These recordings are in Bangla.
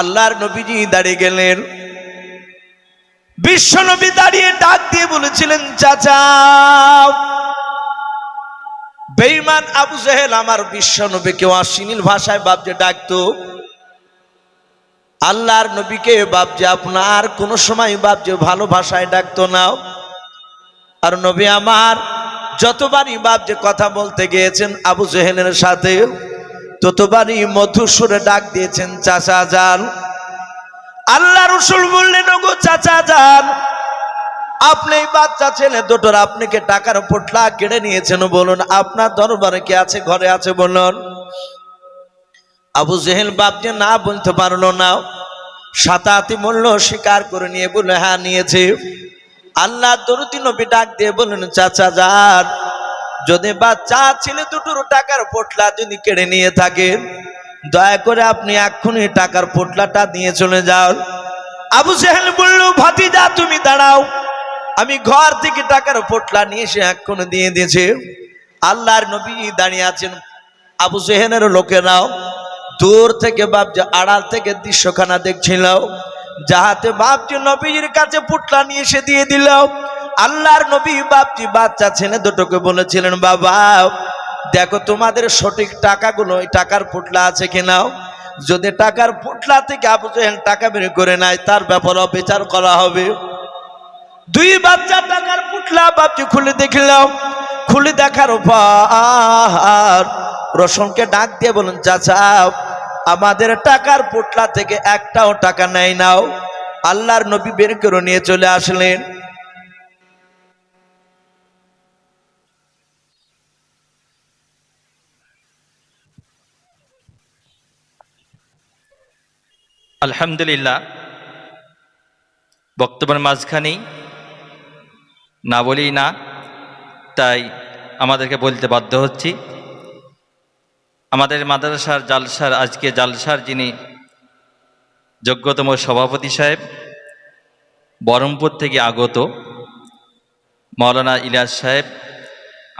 আল্লাহর নবীজি দাঁড়িয়ে গেলেন। বিশ্ব নবী দাঁড়িয়ে ডাক দিয়ে বলেছিলেন, চাচা বেইমান আবু জাহেল আমার বিশ্ব নবী, কেউ অশ্লীল ভাষায় বাপজে ডাকতো। আল্লাহর নবীকে বাপজে আপনার কোন সময় বাপজে ভালো ভাষায় ডাকতো না। আর নবী আমার যতবারই বাপজে কথা বলতে গিয়েছেন আবু জেহেলের সাথে ততবারই মধুর সুরে ডাক দিয়েছেন চাচা যান, আল্লাহ রসুল বললেন, ওগো চাচা যান, আপনি বাচ্চা ছেলে দুটোর আপনাকে টাকার পোটলা কেড়ে নিয়েছেন বলুন, আপনার দরবারে কে আছে, ঘরে আছে বলুন? আবু জেহেল বাপ যে না বলতে পারল না সাতাতি মূল্য স্বীকার করে নিয়ে বলে হ্যাঁ নিয়েছে। আল্লাহ দরুদি নবী ডাক দিয়ে বললেন, চাচা যান যদি বাচ্চা ছেলে দুটোর টাকার পোটলা যদি কেড়ে নিয়ে থাকে, দয়া করে আপনি এক্ষুনি টাকার পোটলাটা দিয়ে চলে যাও আবু জেহেল বলল, ভাতিজা, তুমি দাঁড়াও। আমি ঘর থেকে টাকার পোটলা নিয়ে এসে এক্ষুনি দিয়ে দিয়েছে। আল্লাহর নবী দাঁড়িয়ে আছেন। আবু জেহেনের লোকেরাও দূর থেকে বাপজি আড়াল থেকে দৃশ্যখানা দেখছিল, যাহাতে বাপজি নবীজির কাছে পুটলা নিয়ে এসে দিয়ে দিল। আল্লাহর নবী বাপজি বাচ্চা ছেলে দুটোকে বলেছিলেন, বাবা, দেখো তোমাদের সঠিক টাকাগুলো ওই টাকার পুটলা আছে কিনা যদি টাকার পুটলা থেকে আবু টাকা বের করে নেয়, তার ব্যাপারে বিচার করা হবে। দুই বাচ্চা টাকার পুটলা বাপজি খুলে দেখলাম খুলে দেখার পর রসনকে ডাক দিয়ে বলুন চাচা, আমাদের টাকার পুটলা থেকে একটাও টাকা নেয় নাও। আল্লাহর নবী বের করে নিয়ে চলে আসলেন। আলহামদুলিল্লাহ, বক্তব্যের মাঝখানেই না বলি না, তাই আমাদেরকে বলতে বাধ্য হচ্ছি। আমাদের মাদ্রাসার জালসার, আজকে জালসার যিনি যোগ্যতম সভাপতি সাহেব, বহরমপুর থেকে আগত মৌলানা ইলিয়াস সাহেব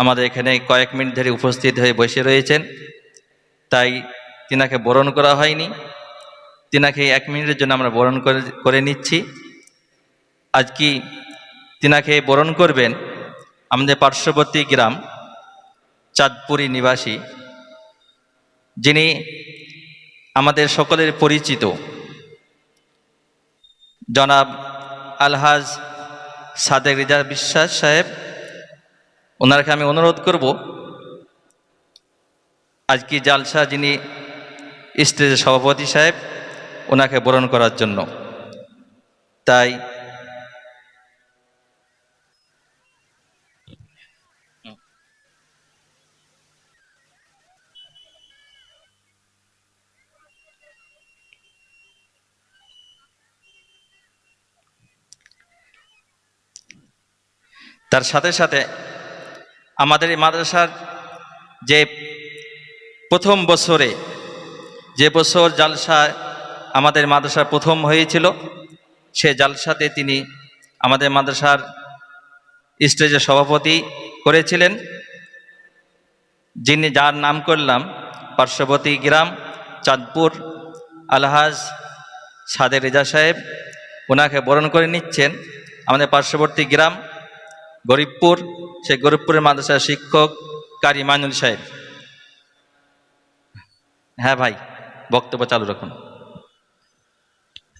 আমাদের এখানে কয়েক মিনিট ধরে উপস্থিত হয়ে বসে রয়েছেন, তাই তিনাকে বরণ করা হয়নি। তিনাকে এক মিনিটের জন্য আমরা বরণ করে নিচ্ছি। আজ কি তিনাকে বরণ করবেন? আমাদের পার্শ্ববর্তী গ্রাম, চাঁদপুরি নিবাসী, যিনি আমাদের সকলের পরিচিত। জনাব আলহাজ সাদেক রিজা বিশ্বাস সাহেব ওনাকে আমি অনুরোধ করব আজকে জালসা যিনি স্টেজের সভাপতি সাহেব ওনাকে বরণ করার জন্য। তাই তার সাথে সাথে আমাদের এই মাদ্রাসার যে প্রথম বছরে, যে বছর জালসা আমাদের মাদ্রাসার প্রথম হয়েছিল। সে জালসাতে তিনি আমাদের মাদ্রাসার স্টেজের সভাপতি করেছিলেন। যিনি যার নাম করলাম, পার্শ্ববর্তী গ্রাম, চাঁদপুর, আলহাজ সাদের রেজা সাহেব, ওনাকে বরণ করে নিচ্ছেন। আমাদের পার্শ্ববর্তী গ্রাম, গরিবপুর, সে গরিবপুরের মাদ্রাসার শিক্ষক কারি মাইনুল সাহেব। হ্যাঁ ভাই, বক্তব্য চালু রাখুন।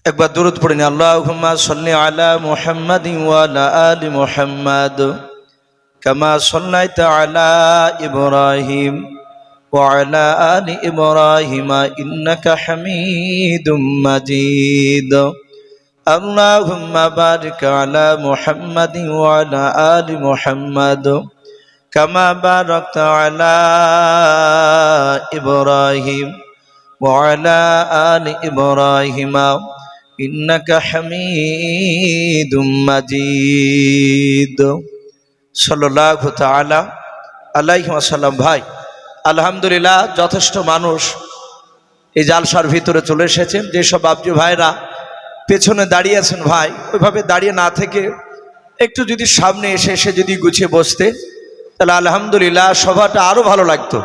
একবার দূরত পড়ে নি আল্লাহুম্মা সাল্লি আলা মুহাম্মাদিন ওয়া আলা আলি মুহাম্মাদ কামা সাল্লাইতা আলা ইব্রাহিম ওয়া আলা আলি ইব্রাহিম ইন্নাকা হামিদুম মাজিদ اللهم بارك على محمد وعلى آل محمد كما باركت على إبراهيم وعلى آل إبراهيم إنك حميد مجيد صلى الله تعالى عليه وسلم ভাই আলহামদুলিল্লাহ যথেষ্ট মানুষ এই জালসার ভিতরে চলে এসেছেন যেসব বাবজি ভাইরা পেছনে দাঁড়িয়ে আছেন ভাই ওইভাবে দাঁড়িয়ে না থেকে একটু যদি সামনে এসে এসে যদি গুছিয়ে বসতে তাহলে আলহামদুলিল্লাহ সভাটা আরও ভালো লাগতো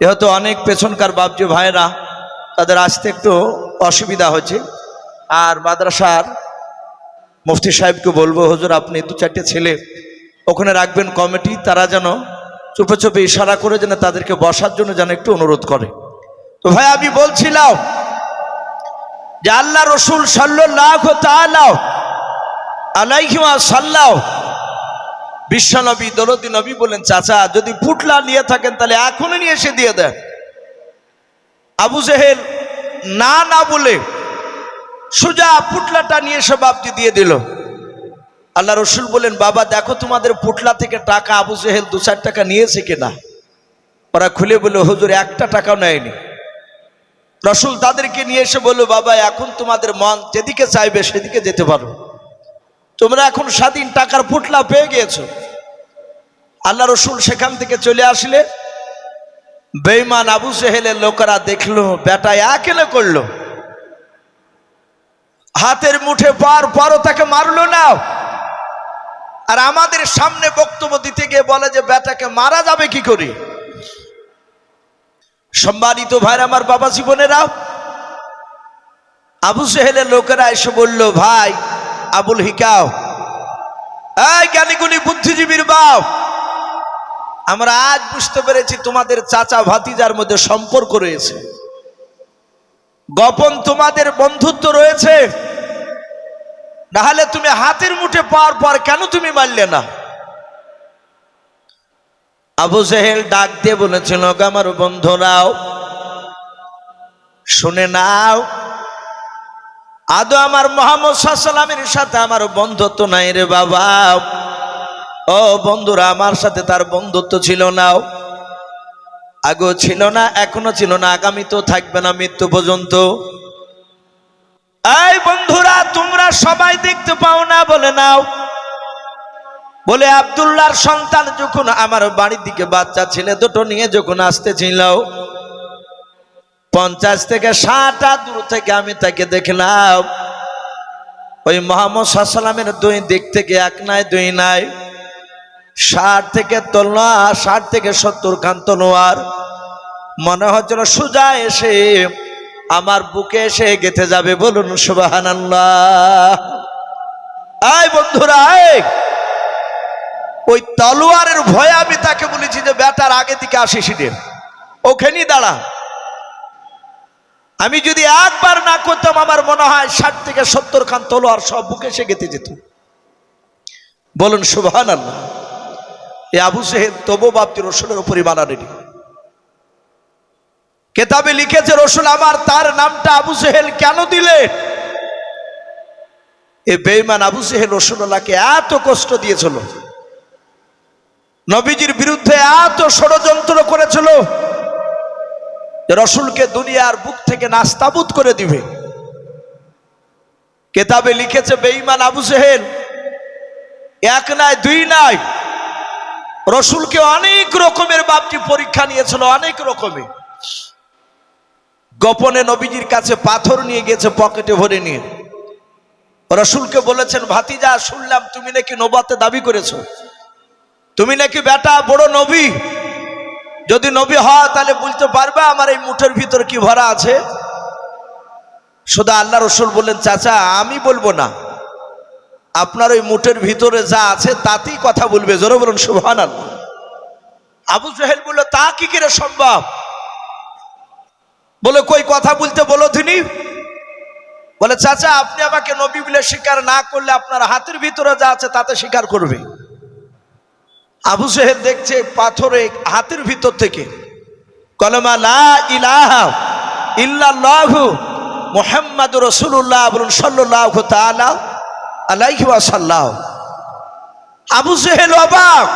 এ হয়তো অনেক পেছনকার বাবজি ভাইরা তাদের আসতে একটু অসুবিধা হচ্ছে আর মাদ্রাসার মুফতি সাহেবকে বলব, হুজুর, আপনি দু চারটে ছেলে, ওখানে রাখবেন কমিটি, তারা যেন চুপে চুপে ইশারা করে যেন তাদেরকে বসার জন্য যেন একটু অনুরোধ করে। তো ভাই, আমি বলছিলাম যে আল্লাহ রসুল সাল্লাহ আলাইহিমা সাল্লাহ বিশ্বনবী, দরদি নবী বলেন, চাচা, যদি পুটলা নিয়ে থাকেন, তাহলে এখনই নিয়ে এসে দিয়ে দেন। আবু জেহেল না না বলে সোজা পুটলাটা নিয়ে এসে বাপজি দিয়ে দিল। আল্লাহ রসুল বলেন বাবা, দেখো তোমাদের পুটলা থেকে টাকা আবু জেহেল দু চার টাকা নিয়েছে কিনা? ওরা খুলে বলল, হুজুর, একটা টাকাও নেয়নি। রসুল তাদেরকে নিয়ে এসে বলল, বাবা, এখন তোমাদের মন যেদিকে চাইবে সেদিকে যেতে পারো। তোমরা এখন স্বাধীন টাকার পুটলা পেয়ে গিয়েছো। আল্লাহ রসুল সেখান থেকে চলে আসলে বেইমান আবু সেহেলের লোকেরা দেখল, বেটা একেলে করল? হাতের মুঠে পার পরও তাকে মারলো না। আর আমাদের সামনে বক্তব্য দিতে গিয়ে বলে যে, বেটাকে মারা যাবে কি করে? সম্মানিত ভাইর, আমার বাবা জীবনেরা, আবু সেহেলের লোকেরা এসে বলল, ভাই, আবুল হিকাও এই জ্ঞানীগুলি বুদ্ধিজীবীর বাপ। আমরা আজ বুঝতে পেরেছি তোমাদের চাচা ভাতিজার মধ্যে সম্পর্ক রয়েছে। গোপন তোমাদের বন্ধুত্ব রয়েছে। নাহলে তুমি হাতের মুঠে পাওয়ার পর কেন তুমি মারলে না? আবু জেহেল ডাক দিয়ে বলেছিল "গো আমার বন্ধুরাও, শুনে নাও, আদৌ আমার মোহাম্মদ সাল্লামের সাথে আমার বন্ধুত্ব নাই রে বাবা। ও বন্ধুরা, আমার সাথে তার বন্ধুত্ব ছিল না। আগেও ছিল না, এখনও ছিল না আগামী তো থাকবে না মৃত্যু পর্যন্ত। এই বন্ধুরা, তোমরা সবাই দেখতে পাও না, বলে নাও। বলে আবদুল্লাহর সন্তান যখন আমার বাড়ির দিকে বাচ্চা ছেলে দুটো নিয়ে যখন আসতে আসতেছিল, পঞ্চাশ থেকে ষাট দূর থেকে আমি তাকে দেখলাম ওই মোহাম্মদ সাল্লামের দুই দিক থেকে এক নাই, দুই নাই। ষাট থেকে তলোয়ার ষাট থেকে সত্তর খান তলোয়ার। মনে হচ্ছিল সোজা এসে আমার বুকে এসে গেথে যাবে, বলুন সুবাহান আয় বন্ধুরা ওই তলোয়ারের ভয়ে আমি তাকে বলেছি যে, বেটার আগে দিকে আসিস রে ওখানেই দাঁড়া। আমি যদি একবার না করতাম, আমার মনে হয় ষাট থেকে সত্তর খান তলোয়ার সব বুকে এসে গেতে যেত। বলুন সুবহান আল্লাহ এ আবু সেহেদ তবু বাপতি রসুলের উপরই বানানেনি কেতাবে লিখেছে রসুল আমার, তার নামটা আবু সেহেল কেন দিলে? এ বেইমান আবু সেহেল রসুল্লাহকে এত কষ্ট দিয়েছিল, নবীজির বিরুদ্ধে এত ষড়যন্ত্র করেছিল রসুলকে দুনিয়ার বুক থেকে নাস্তাবুত করে দিবে। কেতাবে লিখেছে বেইমান আবু সেহেল, এক নাই, দুই নাই রসুলকে অনেক রকমের বাপটি পরীক্ষা নিয়েছিল, অনেক রকমের। গোপনে নবীজির কাছে পাথর নিয়ে গেছে পকেটে ভরে নিয়ে। রসুলকে বলেছেন, ভাতিজা, শুনলাম তুমি নাকি নবাতে দাবি করেছ। তুমি নাকি বেটা, বড় নবী। যদি নবী হয় তাহলে বলতে পারবে আমার এই মুঠের ভিতর কি ভরা আছে? শুধু আল্লাহ রসুল বললেন, চাচা, আমি বলব না। আপনার ওই মুঠের ভিতরে যা আছে তাতেই কথা বলবে। জোরে বলুন সুহান আবু জাহেল বলল, তা কি করে সম্ভব? বলে, কই কথা বলতে বলো তিনি বলে, চাচা, আপনি আমাকে নবী বলে স্বীকার না করলে আপনার হাতের ভিতরে যা আছে তাতে স্বীকার করবে। আবু সাহেব দেখছে পাথরে হাতের ভিতর থেকে কলমা, লা ইলাহা ইল্লাল্লাহু মুহাম্মাদুর রাসূলুল্লাহ। বলুন, সাল্লাল্লাহু তাআলা আলাইহি আবু জেহেল অবাক।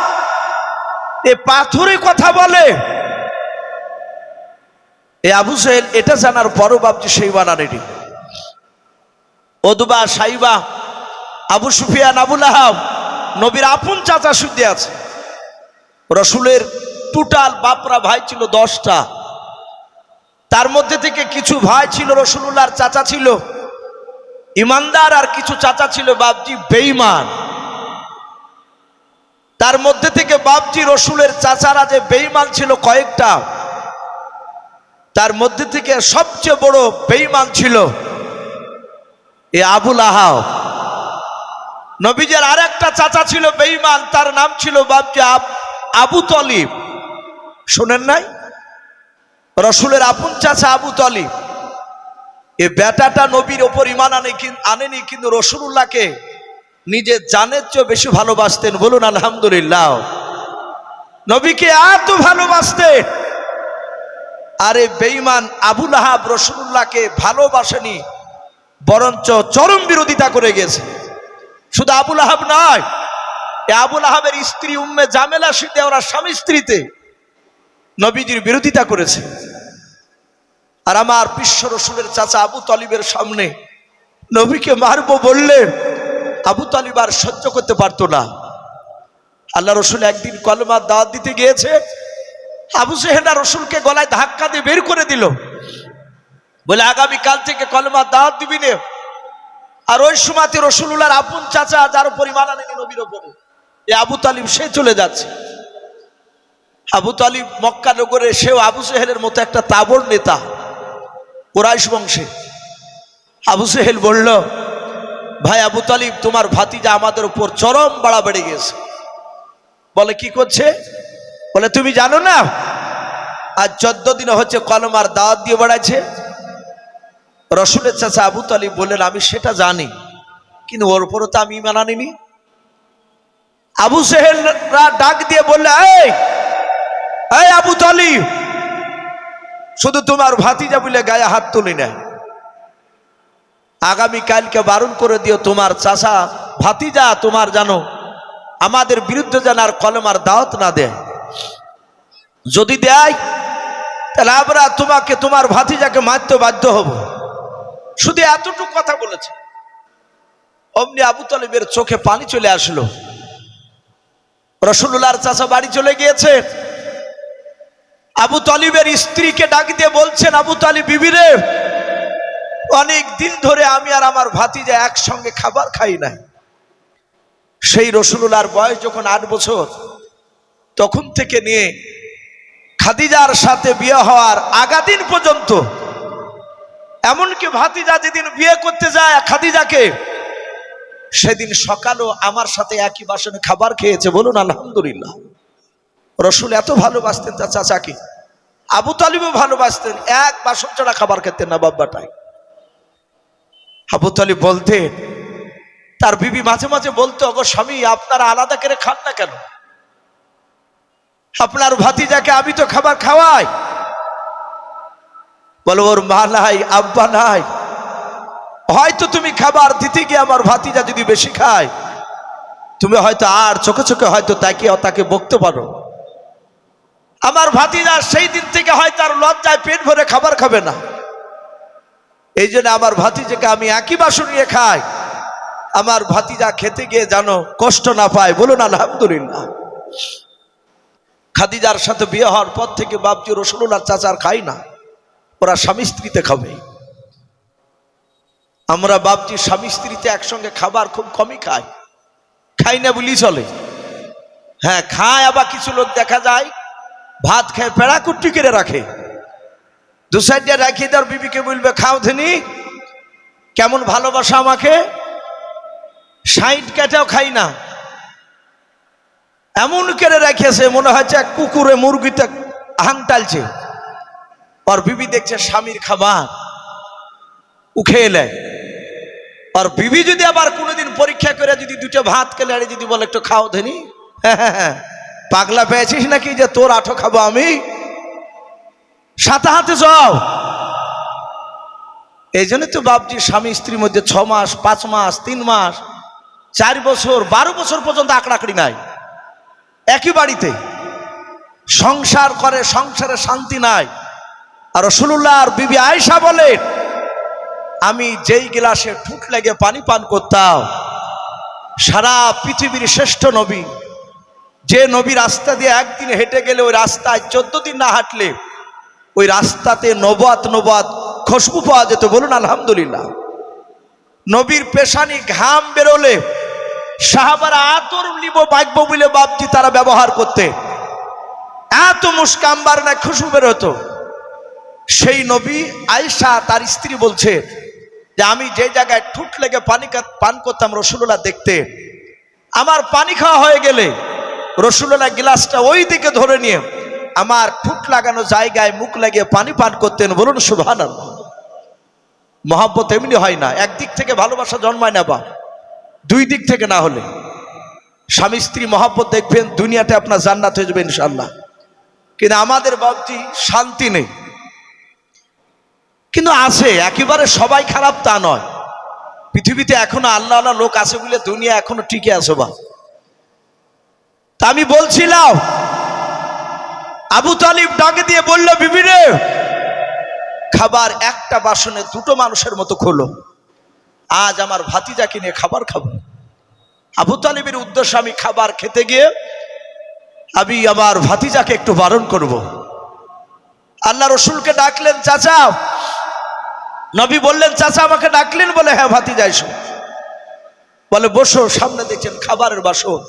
এ পাথরে কথা বলে। এ আবু জেহেল, এটা জানার পরও বাবজি সেই বানানেনি ওদুবা, সাইবা, আবু সুফিয়ান আবুল আহাব নবীর আপন চাচা শুদ্ধে আছে। রসুলের টোটাল বাপরা ভাই ছিল দশটা। তার মধ্যে থেকে কিছু ভাই ছিল রসুল্লাহর চাচা ছিল। ইমানদার আর কিছু চাচা ছিল বাপজি বেইমান তার মধ্যে থেকে বাপজি রসুলের চাচারা যে বেইমান ছিল কয়েকটা, তার মধ্যে থেকে সবচেয়ে বড় বেঈমান ছিল এ আবুল আহাব। নবীজের আর একটা চাচা ছিল বেঈমান, তার নাম ছিল আব- আবু তলিব। শোনেন নাই? রসুলের আপন চাচা আবু তলিব। এ বেটাটা নবীর ওপর ইমান আনে আনেনি কিন্তু রসুল্লাহকে নিজে জানের চেয়ে বেশি ভালোবাসতেন। বলুন, আলহামদুলিল্লাহ। নবীকে এত ভালোবাসতেন। আরে বেঈমান আবুল আহাব রসুল্লাহকে ভালোবাসেনি, বরঞ্চ চরম বিরোধিতা করে গেছে। শুধু আবুল আহাব নয়, এ আবুল আহাবের স্ত্রী উম্মে জামেলা শীতে ওরা স্বামী স্ত্রীতে নবীজির বিরোধিতা করেছে। আর আমার বিশ্ব রসুলের চাচা আবু তালিবের সামনে নবীকে মারবো বললে আবু তালিব আর সহ্য করতে পারতো না। আল্লাহ রসুল একদিন কলমার দাওয়াত দিতে গিয়েছে। আবু সেহেনা রসুলকে গলায় ধাক্কা দিয়ে বের করে দিল। বলে আগামী কাল থেকে কলমার দাওয়াত দিবি নে। আর ওই সময়তে রসুল্লাহর আপন চাচা, যার পরিমাণ আনেনি নবীর ওপরে। এ আবু তালিব, সে চলে যাচ্ছে। আবু তালিব মক্কা নগরে সেও আবু সেহেলের মতো একটা তাবর নেতা। কোরাইশ বংশে। আবু সেহেল বলল, ভাই আবু তালিব, তোমার ভাতিজা আমাদের উপর চরম বাড়া বেড়ে গেছে বলে, কি করছে? বলে, তুমি জানো না, আজ চোদ্দ দিন হচ্ছে কলমার দাওয়াত দিয়ে বেড়াচ্ছে। রসুলের চাচা আবু তালিব বললেন, আমি সেটা জানি, কিন্তু ওর উপরও তো আমি ইমান আনিনি। আবু সেহেলরা ডাক দিয়ে বললে এই আবু তালিব শুধু তোমার ভাতিজা বলে গায়ে হাত তুলি না। আগামী কালকে বারণ করে দিও তোমার চাষা ভাতিজা, তোমার জানো আমাদের বিরুদ্ধে যেন আর কলমার দাওয়াত না দেয়। যদি দেয়, তাহলে আমরা তোমাকে, তোমার ভাতিজাকে মারতে বাধ্য হব। শুধু এতটুকু কথা বলেছে। অমনি আবু তালেবের চোখে পানি চলে আসলো। রসুল্লাহর চাষা বাড়ি চলে গিয়েছে। আবু তালিবের স্ত্রীকে ডাক দিয়ে বলছেন, আবু তালিব, বিবিরে, অনেক দিন ধরে আমি আর আমার ভাতিজা একসঙ্গে খাবার খাই নাই। সেই রসুল্লাহর বয়স যখন আট বছর, তখন থেকে নিয়ে খাদিজার সাথে বিয়ে হওয়ার আগাদিন পর্যন্ত, এমনকি ভাতিজা যেদিন বিয়ে করতে যায় খাদিজাকে, সেদিন সকালও আমার সাথে একই বাসনে খাবার খেয়েছে বলুন, আলহামদুলিল্লাহ। রসুল এত ভালোবাসতেন তার চাচাকে। আবু তালিবও ভালোবাসতেন, এক বাসন ছাড়া খাবার খেতেন না বাব্বাটাই আবু তালিব বলতেন, তার বিবি মাঝে মাঝে বলতো, অগো স্বামী, আপনারা আলাদা করে খান না কেন? আপনার ভাতিজাকে আমি তো খাবার খাওয়াই। বলো, ওর মা নাই, আব্বা নাই। হয়তো তুমি খাবার দিতে গিয়ে আমার ভাতিজা যদি বেশি খায়, তুমি হয়তো আর চোখে চোখে হয়তো তাকে তাকে বকতে পারো। আমার ভাতিজা সেই দিন থেকে হয় তার লজ্জায় পেট ভরে খাবার খাবে না। এই জন্য আমার ভাতিজাকে আমি একই বাসন নিয়ে খাই। আমার ভাতিজা খেতে গিয়ে জানো কষ্ট না পায়। বলুন, আলহামদুলিল্লাহ। খাদিজার সাথে বিয়ে হওয়ার পর থেকে বাপজি রসুল্লাহ চাচার খাই না। ওরা স্বামী স্ত্রীতে খাবে। আমরা বাপজি স্বামী স্ত্রীতে একসঙ্গে খাবার খুব কমই খাই। খাই না বলি চলে। হ্যাঁ খায় আবার কিছু লোক দেখা যায়। ভাত খেয়ে পেড়া কুট্টি করে রাখে। দু সাইডে রাখিয়ে তার বিবিকে বলবে, খাও ধেনি, কেমন ভালোবাসা আমাকে? সাইড কেটেও খাই না। এমন করে রেখেছে মনে হচ্ছে কুকুরে মুরগিতে হাং টালছে। আর বিবি দেখছে স্বামীর খাবার উখে এলে আর বিবি যদি আবার কোনোদিন পরীক্ষা করে যদি দুটো ভাত খেলে যদি বলে একটু খাও ধেনি পাগলা পেয়েছিস নাকি যে তোর আঠো খাব আমি? সাথে হাতে যাও। এই জন্য তো বাপজি স্বামী স্ত্রীর মধ্যে ছ মাস, পাঁচ মাস, তিন মাস, চার বছর, বারো বছর পর্যন্ত আঁকড়াকড়ি নাই। একই বাড়িতে সংসার করে, সংসারে শান্তি নাই। আর রসুল্লাহ আর বিবি আয়সা বলে, আমি যেই গ্লাসে ঠুট লেগে পানি পান করতাম, সারা পৃথিবীর শ্রেষ্ঠ নবী যে নবী রাস্তা দিয়ে একদিন হেঁটে গেলে ওই রাস্তায় চোদ্দ দিন না হাঁটলে ওই রাস্তাতে নবাত নবাত খুশবু পাওয়া যেত বলুন আলহামদুলিল্লাহ। নবীর পেশানি ঘাম বেরোলে সাহাবারা আতর নিব, বাক্য বলে বাপজি তারা ব্যবহার করতে। এত মুস্কাম্বার না খুশবু বেরোতো। সেই নবী আয়েশা তার স্ত্রী বলছে যে, আমি যে জায়গায় ঠুট লেগে পানি পান করতাম রসুল্লাহ দেখতে, আমার পানি খাওয়া হয়ে গেলে রসুল্লাহ গিলাসটা ওই দিকে ধরে নিয়ে আমার ঠুট লাগানো জায়গায় মুখ লাগিয়ে পানি পান করতেন, বলুন সুভান মহাব্বত এমনি হয় না, একদিক থেকে ভালোবাসা জন্মায় না বা, দুই দিক থেকে না হলে। স্বামী স্ত্রী মহাব্বত দেখবেন, দুনিয়াতে আপনার জান্নাত হয়ে যাবে ইনশাল্লাহ কিন্তু আমাদের বাবজি শান্তি নেই। কিন্তু আছে, একেবারে সবাই খারাপ তা নয়। পৃথিবীতে এখনও আল্লাহ আল্লাহ লোক আছে বলে দুনিয়া এখনও টিকে আছে বা। তা আমি বলছিলাম। আবু তালিব ডাকে দিয়ে বলল, বিবি রে, খাবার একটা বাসনে দুটো মানুষের মতো খোলো। আজ আমার ভাতিজা কিনে খাবার খাব। আবু তালিবের উদ্দেশ্যে, আমি খাবার খেতে গিয়ে আমি আমার ভাতিজাকে একটু বারণ করব। আল্লাহ রসুলকে ডাকলেন, চাচা, নবী বললেন, চাচা, আমাকে ডাকলেন বলে হ্যাঁ ভাতিজা, এসো। বলে, বসো, সামনে দেখছেন খাবারের বাসন।